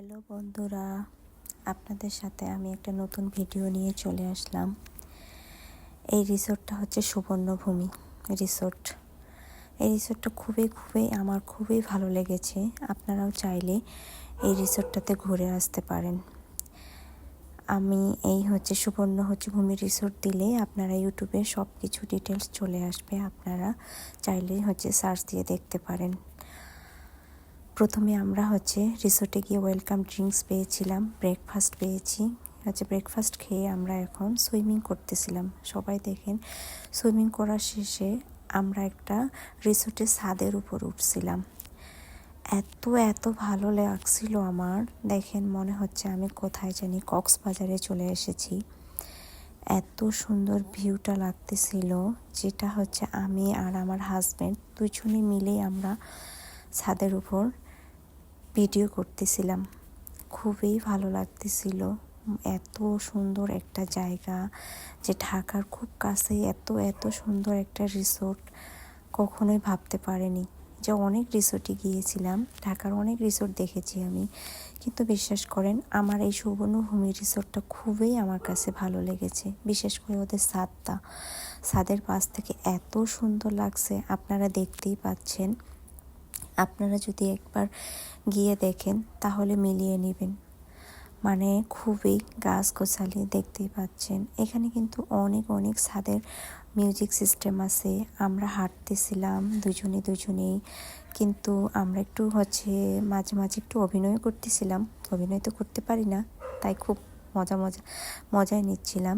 Hello বন্ধুরা, আপনাদের সাথে আমি একটা নতুন ভিডিও নিয়ে চলে আসলাম। এই রিসোর্টটা হচ্ছে সুবর্ণভূমি রিসোর্ট। এই রিসোর্টটা খুবই খুবই, আমার খুবই ভালো লেগেছে। আপনারাও চাইলে এই রিসোর্টটাতে ঘুরে আসতে পারেন। আমি এই হচ্ছে সুবর্ণ হচ্ছে ভূমি রিসোর্ট দিলে আপনারা ইউটিউবে সব কিছু ডিটেলস চলে আসবে। আপনারা চাইলে হচ্ছে সার্চ দিয়ে দেখতে পারেন। প্রথমে আমরা হচ্ছে রিসোর্টে গিয়ে ওয়েলকাম ড্রিঙ্কস পেয়েছিলাম, ব্রেকফাস্ট পেয়েছি। হচ্ছে ব্রেকফাস্ট খেয়ে আমরা এখন সুইমিং করতেছিলাম। সবাই দেখেন, সুইমিং করার শেষে আমরা একটা রিসোর্টের ছাদের উপর উঠছিলাম। এত এত ভালো লাগছিল আমার। দেখেন, মনে হচ্ছে আমি কোথায় জানি কক্সবাজারে চলে এসেছি। এত সুন্দর ভিউটা লাগতেছিল, যেটা হচ্ছে আমি আর আমার হাজব্যান্ড দুজনে মিলেই আমরা ছাদের উপর ভিডিও করতেছিলাম। খুবই ভালো লাগতেছিল। এত সুন্দর একটা জায়গা যে ঢাকার খুব কাছে এত এত সুন্দর একটা রিসোর্ট কখনোই ভাবতে পারিনি। যে অনেক রিসোর্টে গিয়েছিলাম, ঢাকার অনেক রিসোর্ট দেখেছি আমি। কিন্তু বিশ্বাস করেন, আমার এই সুবর্ণভূমি রিসোর্টটা খুবই আমার কাছে ভালো লেগেছে। বিশেষ করে ওদের ছাদটা ছাদের পাশ থেকে এত সুন্দর লাগছে, আপনারা দেখতেই পাচ্ছেন। আপনারা যদি একবার গিয়ে দেখেন, তাহলে মিলিয়ে নেবেন। মানে খুবই গাছ গোছালি দেখতেই পাচ্ছেন। এখানে কিন্তু অনেক অনেক ছাদের মিউজিক সিস্টেম আছে। আমরা হাঁটতেছিলাম, দুজনে দুজনেই। কিন্তু আমরা একটু হচ্ছে মাঝে মাঝে একটু অভিনয় করতেছিলাম। অভিনয় তো করতে পারি না, তাই খুব মজা মজা, মজায় নিচ্ছিলাম।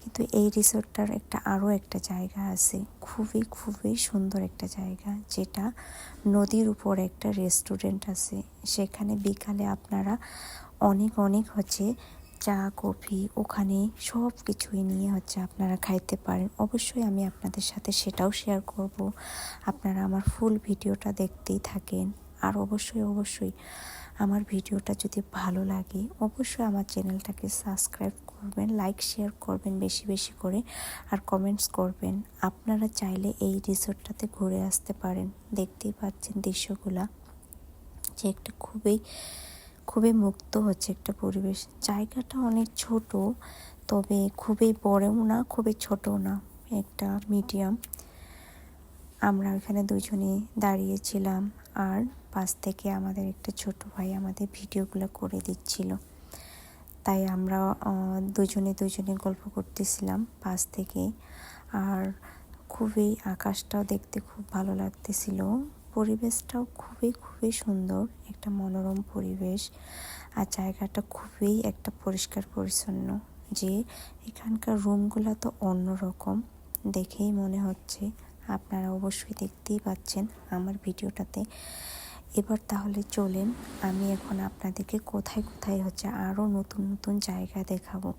কিন্তু এই রিসোর্টটার একটা আরও একটা জায়গা আছে, খুবই খুবই সুন্দর একটা জায়গা, যেটা নদীর উপর একটা রেস্টুরেন্ট আছে। সেখানে বিকালে আপনারা অনেক অনেক হচ্ছে চা, কফি, ওখানে সব কিছুই নিয়ে হচ্ছে আপনারা খাইতে পারেন। অবশ্যই আমি আপনাদের সাথে সেটাও শেয়ার করব। আপনারা আমার ফুল ভিডিওটা দেখতেই থাকেন। আর অবশ্যই অবশ্যই আমার ভিডিওটা যদি ভালো লাগে, অবশ্যই আমার চ্যানেলটাকে সাবস্ক্রাইব করবেন, লাইক, শেয়ার করবেন বেশি বেশি করে। আর কমেন্টস করবেন, আপনারা চাইলে এই রিসোর্টটাতে ঘুরে আসতে পারেন। দেখতেই পাচ্ছেন দৃশ্যগুলা যে একটা খুবই খুবই মুক্ত হচ্ছে একটা পরিবেশ। জায়গাটা অনেক ছোট, তবে খুবই বড়ও না, খুবই ছোটও না, একটা মিডিয়াম। আমরা ওখানে দুজনে দাঁড়িয়েছিলাম, আর পাশ থেকে আমাদের একটা ছোট ভাই আমাদের ভিডিওগুলো করে দিচ্ছিল। তাই আমরা দুজনে দুজনে গল্প করতেছিলাম পাশ থেকে। আর খুবই আকাশটাও দেখতে খুব ভালো লাগতেছিল। পরিবেশটাও খুবই খুবই সুন্দর, একটা মনোরম পরিবেশ। আর জায়গাটা খুবই একটা পরিষ্কার পরিচ্ছন্ন, যে এখানকার রুমগুলো তো অন্যরকম। দেখেই মনে হচ্ছে, আপনারা অবশ্যই দেখতেই পাচ্ছেন আমার ভিডিওটাতে। এবার তাহলে চলেন আমি এখন আপনাদেরকে কোথায় কোথায় হচ্ছে আরও নতুন নতুন জায়গা দেখাবো।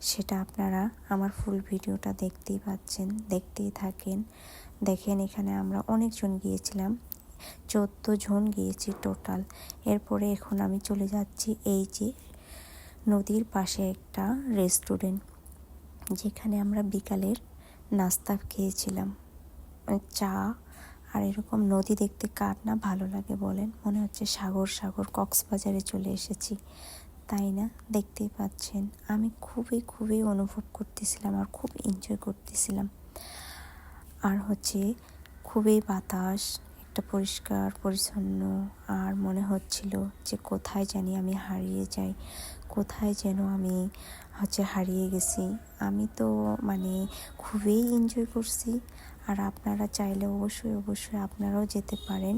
সেটা আপনারা আমার ফুল ভিডিওটা দেখতেই পাচ্ছেন, দেখতেই থাকেন। দেখেন এখানে আমরা অনেকজন গিয়েছিলাম, চোদ্দ জন গিয়েছি টোটাল এরপরে এখন আমি চলে যাচ্ছি এই যে নদীর পাশে একটা রেস্টুরেন্ট যেখানে আমরা বিকালের নাস্তা খেয়েছিলাম। চা আর এরকম নদী দেখতে কার না ভালো লাগে বলেন? মনে হচ্ছে সাগর সাগর, কক্সবাজারে চলে এসেছি। তাই না? দেখতেই পাচ্ছেন। আমি খুবই খুবই অনুভব করতেছিলাম আর খুব এনজয় করতেছিলাম। আর হচ্ছে খুবই বাতাস, একটা পরিষ্কার, পরিচ্ছন্ন, আর মনে হচ্ছিল যে কোথায় জানি আমি হারিয়ে যাই, কোথায় যেন আমি হচ্ছে হারিয়ে গেছি। আমি তো মানে খুবই এনজয় করছি। আর আপনারা চাইলে অবশ্যই অবশ্যই আপনারাও যেতে পারেন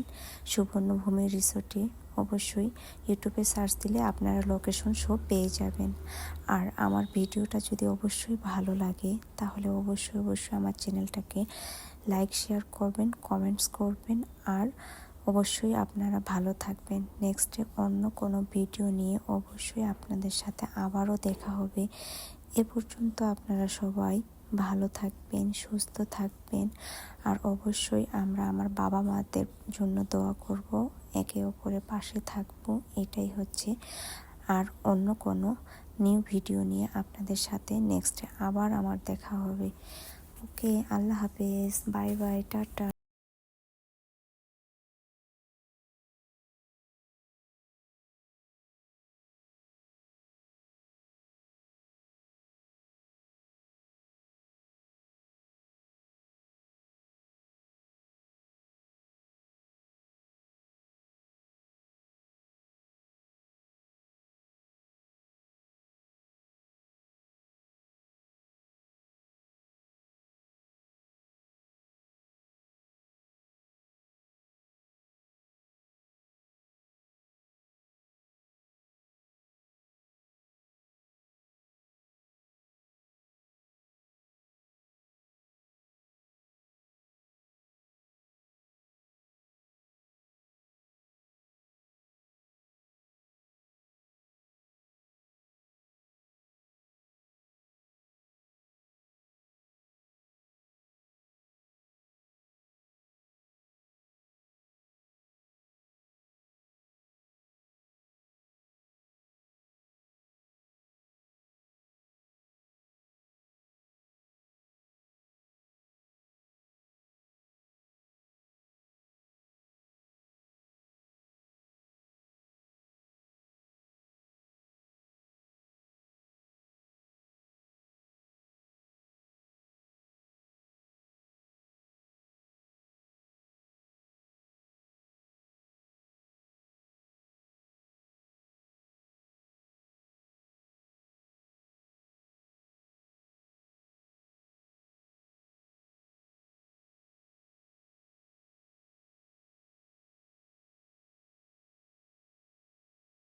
সুবর্ণভূমি রিসোর্টে অবশ্যই ইউটিউবে সার্চ দিলে আপনারা লোকেশন সব পেয়ে যাবেন। আর আমার ভিডিওটা যদি অবশ্যই ভালো লাগে, তাহলে অবশ্যই অবশ্যই আমার চ্যানেলটাকে লাইক শেয়ার করবেন কমেন্টস করবেন আর অবশ্যই আপনারা ভালো থাকবেন। নেক্সটে অন্য কোনো ভিডিও নিয়ে অবশ্যই আপনাদের সাথে আবারও দেখা হবে। এ পর্যন্ত আপনারা সবাই ভালো থাকবেন, সুস্থ থাকবেন। আর অবশ্যই আমরা আমার বাবা মাদের জন্য দোয়া করব, একে অপরের পাশে থাকব, এটাই হচ্ছে। আর অন্য কোনো নিউ ভিডিও নিয়ে আপনাদের সাথে নেক্সটে আবার আমার দেখা হবে। ওকে আল্লাহ হাফেজ বাই বাই টাটা।